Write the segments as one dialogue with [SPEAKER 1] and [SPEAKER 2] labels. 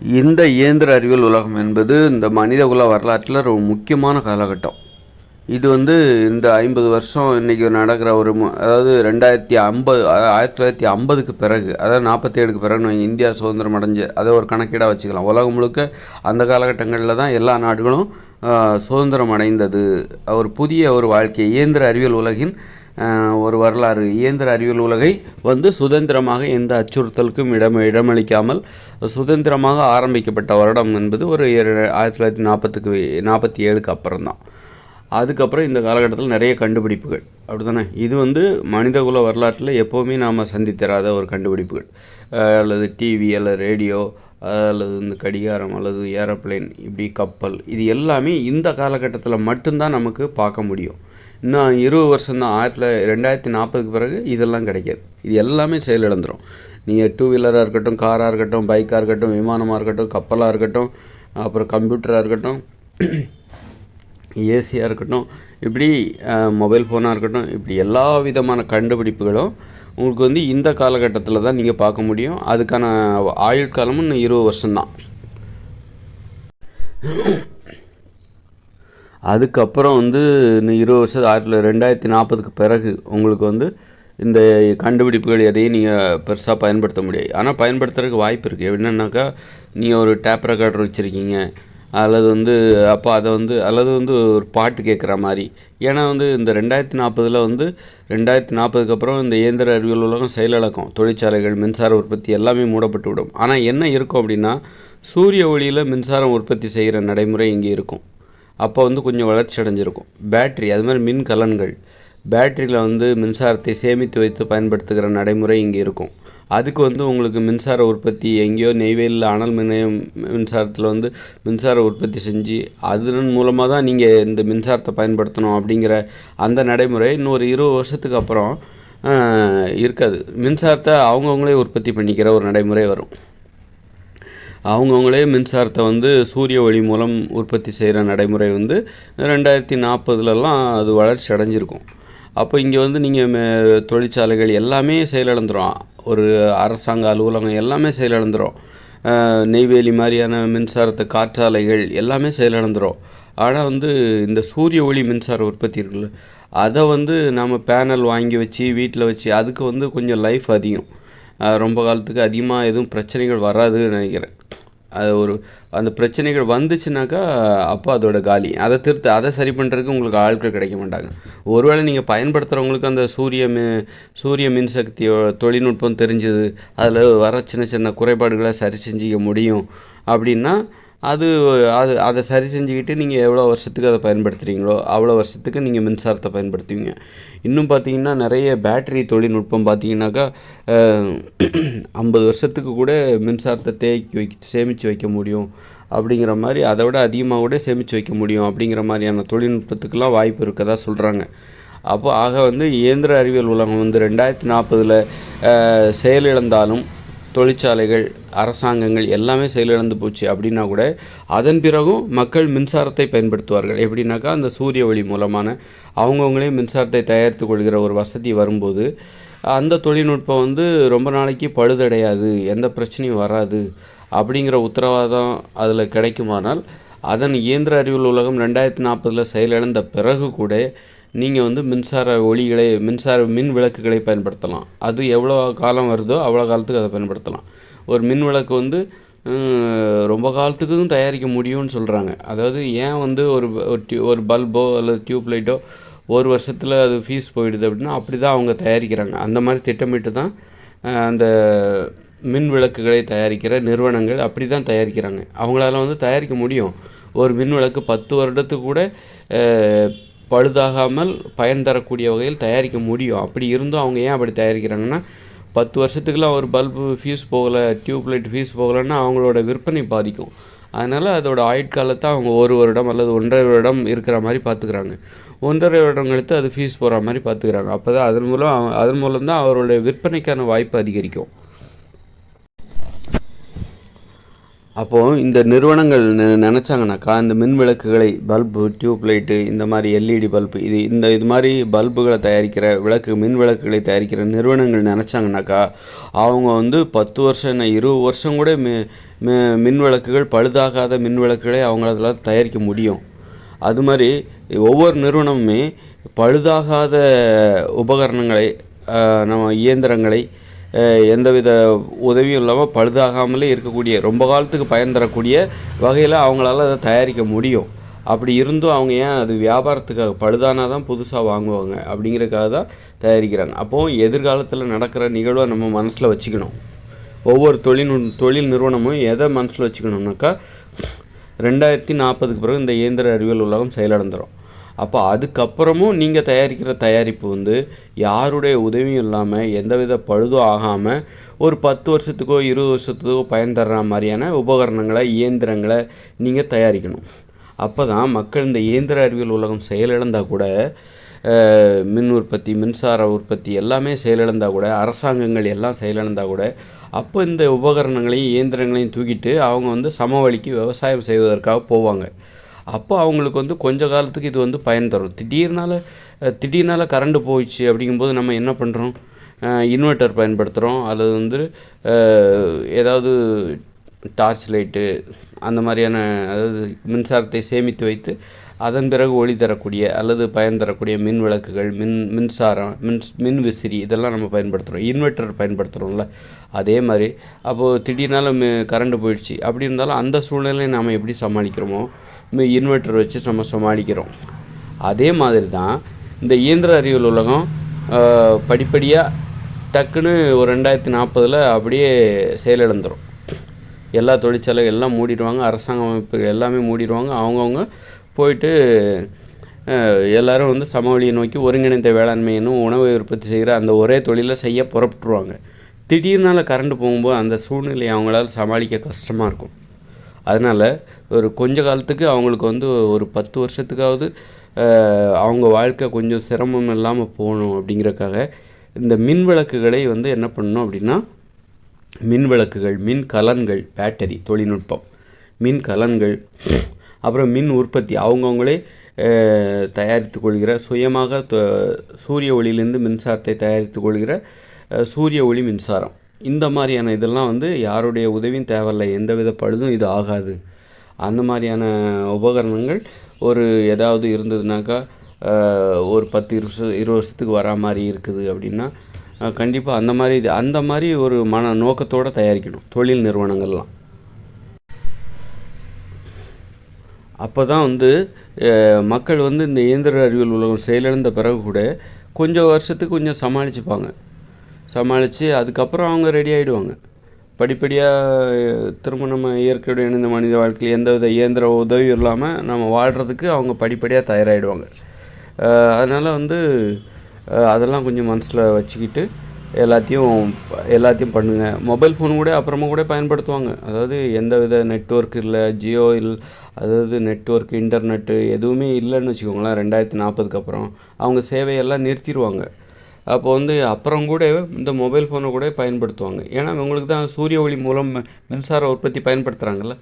[SPEAKER 1] இந்த இயந்திர அறிவியல் உலகம் என்பது இந்த மனித குல வரலாற்றில் ஒரு முக்கியமான காலகட்டம். இது வந்து இந்த ஐம்பது வருஷம் இன்றைக்கி நடக்கிற ஒரு அதாவது ரெண்டாயிரத்தி ஐம்பது ஆயிரத்தி தொள்ளாயிரத்தி ஐம்பதுக்கு பிறகு அதாவது நாற்பத்தேழுக்கு பிறகு இந்தியா சுதந்திரம் அடைஞ்சு அதை ஒரு கணக்கீடாக வச்சுக்கலாம். உலகம் முழுக்க அந்த காலகட்டங்களில் தான் எல்லா நாடுகளும் சுதந்திரம் அடைந்தது. ஒரு புதிய ஒரு வாழ்க்கை இயந்திர அறிவியல் உலகின் ஒரு வரலாறு இயந்திர அறிவியல் உலகை வந்து சுதந்திரமாக எந்த அச்சுறுத்தலுக்கும் இடம் இடமளிக்காமல் சுதந்திரமாக ஆரம்பிக்கப்பட்ட வருடம் என்பது ஒரு ஆயிரத்தி தொள்ளாயிரத்தி நாற்பத்துக்கு நாற்பத்தி ஏழுக்கு அப்புறம் தான் அதுக்கப்புறம் இந்த காலகட்டத்தில் நிறைய கண்டுபிடிப்புகள். அப்படி தானே இது வந்து மனிதகுல வரலாற்றில் எப்போவுமே நாம் சந்தித்தராத ஒரு கண்டுபிடிப்புகள். அல்லது டிவி அல்லது ரேடியோ அல்லது இந்த கடிகாரம் அல்லது ஏரோப்ளேன் இப்படி கப்பல் இது எல்லாமே இந்த காலகட்டத்தில் மட்டும்தான் நமக்கு பார்க்க முடியும். இன்னும் இருபது வருஷம் தான் ஆயிரத்தி ரெண்டாயிரத்தி நாற்பதுக்கு பிறகு இதெல்லாம் கிடைக்காது. இது எல்லாமே செயலிழந்துடும் நீங்கள் டூ வீலராக இருக்கட்டும் காராக இருக்கட்டும் பைக்காக இருக்கட்டும் விமானமாக இருக்கட்டும் கப்பலாக இருக்கட்டும் அப்புறம் கம்ப்யூட்டராக இருக்கட்டும் ஏசியாக இருக்கட்டும் இப்படி மொபைல் ஃபோனாக இருக்கட்டும் இப்படி எல்லா விதமான கண்டுபிடிப்புகளும் உங்களுக்கு வந்து இந்த காலகட்டத்தில் தான் நீங்கள் பார்க்க முடியும். அதுக்கான ஆயுட்காலமும் இன்னும் இருபது வருஷம்தான். அதுக்கப்புறம் வந்து இன்னும் இருபது வருஷம் ஆயிரத்தி ரெண்டாயிரத்தி நாற்பதுக்கு பிறகு உங்களுக்கு வந்து இந்த கண்டுபிடிப்புகள் எதையும் நீங்கள் பெருசாக பயன்படுத்த முடியாது. ஆனால் பயன்படுத்துறதுக்கு வாய்ப்பு இருக்குது என்னென்னாக்கா நீங்கள் ஒரு டேப் ரெக்கார்டர் வச்சுருக்கீங்க அல்லது வந்து அப்போ அதை வந்து அல்லது வந்து ஒரு பாட்டு கேட்குற மாதிரி. ஏன்னா வந்து இந்த ரெண்டாயிரத்தி நாற்பதில் வந்து ரெண்டாயிரத்தி நாற்பதுக்கு அப்புறம் இந்த இயந்திர அறிவியல் உலகம் செயலிழக்கும். தொழிற்சாலைகள் மின்சார உற்பத்தி எல்லாமே மூடப்பட்டு விடும் ஆனால் என்ன இருக்கும் அப்படின்னா சூரிய ஒளியில் மின்சாரம் உற்பத்தி செய்கிற நடைமுறை இங்கே இருக்கும். அப்போ வந்து கொஞ்சம் வளர்ச்சி அடைஞ்சிருக்கும். பேட்டரி அது மாதிரி மின் கலன்கள். பேட்டரியில் வந்து மின்சாரத்தை சேமித்து வைத்து பயன்படுத்துகிற நடைமுறை இங்கே இருக்கும். அதுக்கு வந்து உங்களுக்கு மின்சார உற்பத்தி எங்கேயோ நெய்வேலியில் அனல் மின் மின்சாரத்தில் வந்து மின்சார உற்பத்தி செஞ்சு அதன் மூலமாக தான் நீங்கள் இந்த மின்சாரத்தை பயன்படுத்தணும் அப்படிங்கிற அந்த நடைமுறை இன்னொரு இருபது வருஷத்துக்கு அப்புறம் இருக்காது. மின்சாரத்தை அவங்கவுங்களே உற்பத்தி பண்ணிக்கிற ஒரு நடைமுறை வரும். அவங்கவுங்களே மின்சாரத்தை வந்து சூரிய ஒளி மூலம் உற்பத்தி செய்கிற நடைமுறை வந்து ரெண்டாயிரத்தி நாற்பதுலலாம் அது வளர்ச்சி அடைஞ்சிருக்கும். அப்போ இங்கே வந்து நீங்கள் தொழிற்சாலைகள் எல்லாமே செயலிழந்துடும் ஒரு அரசாங்க அலுவலகம் எல்லாமே செயலிழந்துடும் நெய்வேலி மாதிரியான மின்சாரத்தை காற்றாலைகள் எல்லாமே செயலிழந்துடும் ஆனால் வந்து இந்த சூரிய ஒளி மின்சார உற்பத்தி இருக்குல்ல அதை வந்து நம்ம பேனல் வாங்கி வச்சு வீட்டில் வச்சு அதுக்கு வந்து கொஞ்சம் லைஃப் அதிகம். ரொம்ப காலத்துக்கு அதிகமாக எதுவும் பிரச்சனைகள் வராதுன்னு நினைக்கிறேன். அது ஒரு அந்த பிரச்சனைகள் வந்துச்சுனாக்கா அப்போ அதோட காலி. அதை திருத்த அதை சரி பண்ணுறதுக்கு உங்களுக்கு ஆட்கள் கிடைக்க மாட்டாங்க. ஒருவேளை நீங்கள் பயன்படுத்துகிறவங்களுக்கு அந்த சூரிய மி சூரிய மின்சக்தியோ தொழில்நுட்பம் தெரிஞ்சது அதில் வர சின்ன சின்ன குறைபாடுகளை சரி செஞ்சுக்க முடியும் அப்படின்னா அது அது அதை சரி செஞ்சுக்கிட்டு நீங்கள் எவ்வளோ வருஷத்துக்கு அதை பயன்படுத்துகிறீங்களோ அவ்வளோ வருஷத்துக்கு நீங்கள் மின்சாரத்தை பயன்படுத்துவீங்க. இன்னும் பார்த்தீங்கன்னா நிறைய பேட்டரி தொழில்நுட்பம் பார்த்தீங்கன்னாக்கா ஐம்பது வருஷத்துக்கு கூட மின்சாரத்தை தேக்கி வைக்க சேமித்து வைக்க முடியும் அப்படிங்கிற மாதிரி அதை விட அதிகமாக கூட சேமித்து வைக்க முடியும் அப்படிங்கிற மாதிரியான தொழில்நுட்பத்துக்கெல்லாம் வாய்ப்பு இருக்கதா சொல்கிறாங்க அப்போ ஆக வந்து இயந்திர அறிவியல் உலகம் வந்து ரெண்டாயிரத்தி நாற்பதில் செயலிழந்தாலும் தொழிற்சாலைகள் அரசாங்கங்கள் எல்லாமே செயலிழந்து போச்சு அப்படின்னா கூட அதன் பிறகும் மக்கள் மின்சாரத்தை பயன்படுத்துவார்கள். எப்படின்னாக்கா அந்த சூரிய ஒளி மூலமான அவங்கவுங்களே மின்சாரத்தை தயாரித்து கொள்கிற ஒரு வசதி வரும்போது அந்த தொழில்நுட்பம் வந்து ரொம்ப நாளைக்கு பழுதடையாது எந்த பிரச்சனையும் வராது அப்படிங்கிற உத்தரவாதம் அதில் கிடைக்குமானால் அதன் இயந்திர அறிவியல் உலகம் ரெண்டாயிரத்தி நாற்பதில் செயலிழந்த பிறகு கூட நீங்கள் வந்து மின்சார ஒளிகளை மின்சார மின் விளக்குகளை பயன்படுத்தலாம். அது எவ்வளோ காலம் வருதோ அவ்வளோ காலத்துக்கு அதை பயன்படுத்தலாம். ஒரு மின் விளக்கு வந்து ரொம்ப காலத்துக்கும் தயாரிக்க முடியும்னு சொல்கிறாங்க அதாவது ஏன் வந்து ஒரு ஒரு டியூ ஒரு பல்போ அல்லது டியூப் லைட்டோ ஒரு வருஷத்தில் அது ஃபீஸ் போயிடுது அப்படின்னா அப்படி தான் அவங்க தயாரிக்கிறாங்க. அந்த மாதிரி திட்டமிட்டு தான் அந்த மின் விளக்குகளை தயாரிக்கிற நிறுவனங்கள் அப்படி தான் தயாரிக்கிறாங்க. அவங்களால வந்து தயாரிக்க முடியும். ஒரு மின் விளக்கு பத்து வருடத்துக்கு கூட பழுதாகாமல் பயன் தரக்கூடிய வகையில் தயாரிக்க முடியும். அப்படி இருந்தும் அவங்க ஏன் அப்படி தயாரிக்கிறாங்கன்னா பத்து வருஷத்துக்குலாம் ஒரு பல்பு ஃபீஸ் போகலை டியூப் லைட் ஃபீஸ் போகலைன்னா அவங்களோட விற்பனை பாதிக்கும். அதனால் அதோட ஆயுட்காலத்தை அவங்க ஒரு வருடம் அல்லது ஒன்றரை வருடம் இருக்கிற மாதிரி பார்த்துக்கிறாங்க. ஒன்றரை வருடம் கழித்து அது ஃபீஸ் போகிற மாதிரி பார்த்துக்கிறாங்க. அப்போ தான் அதன் மூலம் அதன் மூலம் தான் அவருடைய விற்பனைக்கான வாய்ப்பு அதிகரிக்கும். அப்போது இந்த நிறுவனங்கள் நெ- நினச்சாங்கனாக்கா இந்த மின் விளக்குகளை பல்பு டியூப் லைட்டு இந்த மாதிரி எல்இடி பல்பு இது இந்த இது மாதிரி பல்புகளை தயாரிக்கிற விளக்கு மின் விளக்குகளை தயாரிக்கிற நிறுவனங்கள் நினச்சாங்கனாக்கா அவங்க வந்து பத்து வருஷம் என்ன இருபது வருஷம் கூட மி மி- மின் விளக்குகள் பழுதாகாத மின் விளக்குகளை அவங்களால தயாரிக்க முடியும். அது மாதிரி ஒவ்வொரு நிறுவனமுமே பழுதாகாத உபகரணங்களை நம்ம இயந்திரங்களை எந்தவித உதவியும் இல்லாமல் பழுதாகாமலே இருக்கக்கூடிய ரொம்ப காலத்துக்கு பயன் தரக்கூடிய வகையில் அவங்களால அதை தயாரிக்க முடியும். அப்படி இருந்தும் அவங்க ஏன் அது வியாபாரத்துக்காக பழுதானா தான் புதுசாக வாங்குவாங்க அப்படிங்கிறதுக்காக தான் தயாரிக்கிறாங்க. அப்போது எதிர்காலத்தில் நடக்கிற நிகழ்வை நம்ம மனசில் வச்சுக்கணும். ஒவ்வொரு தொழில் தொழில் நிறுவனமும் எதை மனசில் வச்சுக்கணும்னாக்கா ரெண்டாயிரத்தி நாற்பதுக்கு பிறகு இந்த இயந்திர அறிவியல் உலகம் செயலடைந்துடும் அப்போ அதுக்கப்புறமும் நீங்கள் தயாரிக்கிற தயாரிப்பு வந்து யாருடைய உதவியும் இல்லாமல் எந்தவித பழுதும் ஆகாமல் ஒரு பத்து வருஷத்துக்கோ இருபது வருஷத்துக்கோ பயன் தர்ற மாதிரியான உபகரணங்களை இயந்திரங்களை நீங்கள் தயாரிக்கணும். அப்போ தான் மக்கள் இந்த இயந்திர அறிவியல் உலகம் செயலிழந்தால் கூட மின் உற்பத்தி மின்சார உற்பத்தி எல்லாமே செயலிழந்தால் கூட அரசாங்கங்கள் எல்லாம் செயலிழந்தால் கூட அப்போ இந்த உபகரணங்களையும் இயந்திரங்களையும் தூக்கிட்டு அவங்க வந்து சமவெளிக்கு விவசாயம் செய்வதற்காக போவாங்க. அப்போ அவங்களுக்கு வந்து கொஞ்ச காலத்துக்கு இது வந்து பயன் தரும். திடீர்னால திடீர்னால கரண்ட்டு போயிடுச்சு அப்படிங்கும்போது நம்ம என்ன பண்ணுறோம் இன்வெர்ட்டர் பயன்படுத்துகிறோம் அல்லது வந்து ஏதாவது டார்ச் லைட்டு அந்த மாதிரியான அதாவது மின்சாரத்தை சேமித்து வைத்து அதன் பிறகு ஒளி தரக்கூடிய அல்லது பயன் தரக்கூடிய மின் விளக்குகள் மின் மின்சாரம் மின் மின் விசிறி இதெல்லாம் நம்ம பயன்படுத்துகிறோம் இன்வெர்ட்டர் பயன்படுத்துகிறோம்ல அதே மாதிரி அப்போது திடீர்னால மி கரண்ட் போயிடுச்சு. அப்படி இருந்தாலும் அந்த சூழ்நிலையை நாம் எப்படி சமாளிக்கிறோமோ இன்வெர்ட்டர் வச்சு நம்ம சமாளிக்கிறோம். அதே மாதிரி தான் இந்த இயந்திர அறிவியல் உலகம் படிப்படியாக டக்குன்னு ஒரு ரெண்டாயிரத்தி நாற்பதில் அப்படியே செயலிழந்துடும் எல்லா தொழிற்சாலைகள் எல்லாம் மூடிடுவாங்க அரசாங்க அமைப்புகள் எல்லாமே மூடிடுவாங்க. அவங்கவுங்க போயிட்டு எல்லோரும் வந்து சமவெளியை நோக்கி ஒருங்கிணைந்த வேளாண்மையினும் உணவை உற்பத்தி செய்கிற அந்த ஒரே தொழிலை செய்ய புறப்பட்டுருவாங்க. திடீர்னால கரண்ட் போகும்போது அந்த சூழ்நிலையை அவங்களால சமாளிக்க கஷ்டமாக இருக்கும். அதனால் ஒரு கொஞ்ச காலத்துக்கு அவங்களுக்கு வந்து ஒரு பத்து வருஷத்துக்காவது அவங்க வாழ்க்கை கொஞ்சம் சிரமம் இல்லாமல் போகணும் அப்படிங்கிறக்காக இந்த மின் விளக்குகளை வந்து என்ன பண்ணணும் அப்படின்னா மின் விளக்குகள் மின் கலன்கள் பேட்டரி தொழில்நுட்பம் மின் கலன்கள் அப்புறம் மின் உற்பத்தி அவங்கவுங்களே தயாரித்து கொள்கிற சுயமாக சூரிய ஒளியிலிருந்து மின்சாரத்தை தயாரித்து கொள்கிற சூரிய ஒளி மின்சாரம். இந்த மாதிரியான இதெல்லாம் வந்து யாருடைய உதவியும் தேவையில்லை. எந்தவித பழுதும் இது ஆகாது. அந்த மாதிரியான உபகரணங்கள் ஒரு ஏதாவது இருந்ததுனாக்கா ஒரு பத்து இருபது வருஷம் இருபது வருஷத்துக்கு வரா மாதிரி இருக்குது அப்படின்னா கண்டிப்பாக அந்த மாதிரி இது அந்த மாதிரி ஒரு மன நோக்கத்தோடு தயாரிக்கணும். தொழில் நிறுவனங்கள்லாம். அப்போ தான் வந்து மக்கள் வந்து இந்த இயந்திர அறிவியல் உலகம் செயலிழந்த பிறகு கூட கொஞ்சம் வருஷத்துக்கு கொஞ்சம் சமாளிச்சுப்பாங்க. சமாளித்து அதுக்கப்புறம் அவங்க ரெடி ஆகிடுவாங்க படிப்படியாக திரும்ப நம்ம இயற்கையோடு இணைந்த மனித வாழ்க்கையில் எந்தவித இயந்திர உதவியும் இல்லாமல் நம்ம வாழ்கிறதுக்கு அவங்க படிப்படியாக தயாராகிடுவாங்க அதனால் வந்து அதெல்லாம் கொஞ்சம் மனசில் வச்சுக்கிட்டு எல்லாத்தையும் எல்லாத்தையும் பண்ணுங்கள் மொபைல் ஃபோன் கூட அப்புறமா கூட பயன்படுத்துவாங்க. அதாவது எந்தவித நெட்ஒர்க் இல்லை ஜியோ இல் அதாவது நெட்ஒர்க் இன்டர்நெட்டு எதுவுமே இல்லைன்னு வச்சுக்கோங்களேன் ரெண்டாயிரத்தி நாற்பதுக்கு அப்புறம். அவங்க சேவையெல்லாம் நிறுத்திடுவாங்க. அப்போ வந்து அப்புறம் கூட இந்த மொபைல் ஃபோனை கூட பயன்படுத்துவாங்க. ஏன்னா அவங்களுக்கு தான் சூரிய ஒளி மூலம் மின்சார உற்பத்தி பயன்படுத்துகிறாங்கல்ல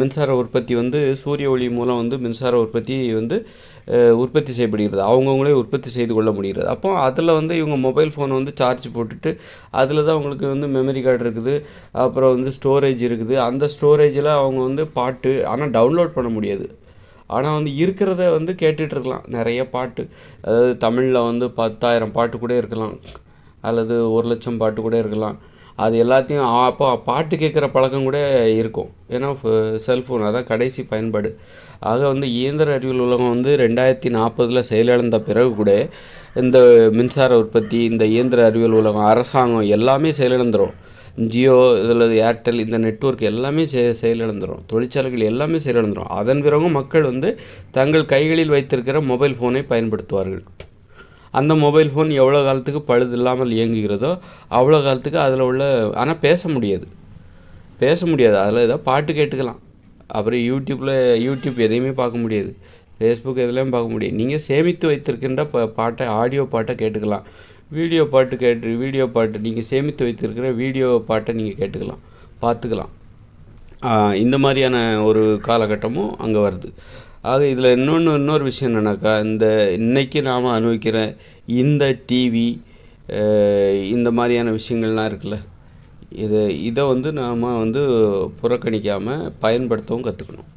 [SPEAKER 1] மின்சார உற்பத்தி வந்து சூரிய ஒளி மூலம் வந்து மின்சார உற்பத்தி வந்து உற்பத்தி செய்யப்படுகிறது. அவங்கவுங்களே உற்பத்தி செய்து கொள்ள முடிகிறது. அப்போ அதில் வந்து இவங்க மொபைல் ஃபோனை வந்து சார்ஜ் போட்டுட்டு அதில் தான் அவங்களுக்கு வந்து மெமரி கார்டு இருக்குது. அப்புறம் வந்து ஸ்டோரேஜ் இருக்குது. அந்த ஸ்டோரேஜில் அவங்க வந்து பாட்டு ஆனால் டவுன்லோட் பண்ண முடியாது. ஆனால் வந்து இருக்கிறத வந்து கேட்டுட்டு இருக்கலாம். நிறைய பாட்டு. அதாவது தமிழில் வந்து பத்தாயிரம் பாட்டு கூட இருக்கலாம். அல்லது ஒரு லட்சம் பாட்டு கூட இருக்கலாம். அது எல்லாத்தையும் அப்போ பாட்டு கேட்குற பழக்கம் கூட இருக்கும். ஏன்னா செல்ஃபோன் அதான் கடைசி பயன்பாடு. ஆக வந்து இயந்திர அறிவியல் உலகம் வந்து ரெண்டாயிரத்தி நாற்பதில் செயலிழந்த பிறகு கூட இந்த மின்சார உற்பத்தி இந்த இயந்திர அறிவியல் உலகம் அரசாங்கம் எல்லாமே செயலிழந்துடும் ஜியோ இதில் ஏர்டெல் இந்த நெட்வொர்க் எல்லாமே செ செயலிழந்துடும் தொழிற்சாலைகள் எல்லாமே செயலிழந்துடும் அதன் பிறகும் மக்கள் வந்து தங்கள் கைகளில் வைத்திருக்கிற மொபைல் ஃபோனை பயன்படுத்துவார்கள். அந்த மொபைல் ஃபோன் எவ்வளோ காலத்துக்கு பழுது இல்லாமல் இயங்குகிறதோ அவ்வளோ காலத்துக்கு அதில் உள்ள ஆனால் பேச முடியாது. பேச முடியாது. அதில் ஏதோ பாட்டு கேட்டுக்கலாம். அப்புறம் யூடியூப்பில் யூடியூப் எதையுமே பார்க்க முடியாது. ஃபேஸ்புக் எதுலேயும் பார்க்க முடியாது. நீங்கள் சேமித்து வைத்திருக்கின்ற ப பாட்டை ஆடியோ பாட்டை கேட்டுக்கலாம். வீடியோ பாட்டு கேட்டு வீடியோ பாட்டு நீங்கள் சேமித்து வைத்திருக்கிற வீடியோ பாட்டை நீங்கள் கேட்டுக்கலாம் பார்த்துக்கலாம். இந்த மாதிரியான ஒரு காலகட்டமும் அங்கே வருது. ஆக இதில் இன்னொன்று இன்னொரு விஷயம் என்னென்னாக்கா இந்த இன்றைக்கி நாம் அனுபவிக்கிற இந்த டிவி இந்த மாதிரியான விஷயங்கள்லாம் இருக்குல்ல இது இதை வந்து நாம் வந்து புறக்கணிக்காமல் பயன்படுத்தவும் கற்றுக்கணும்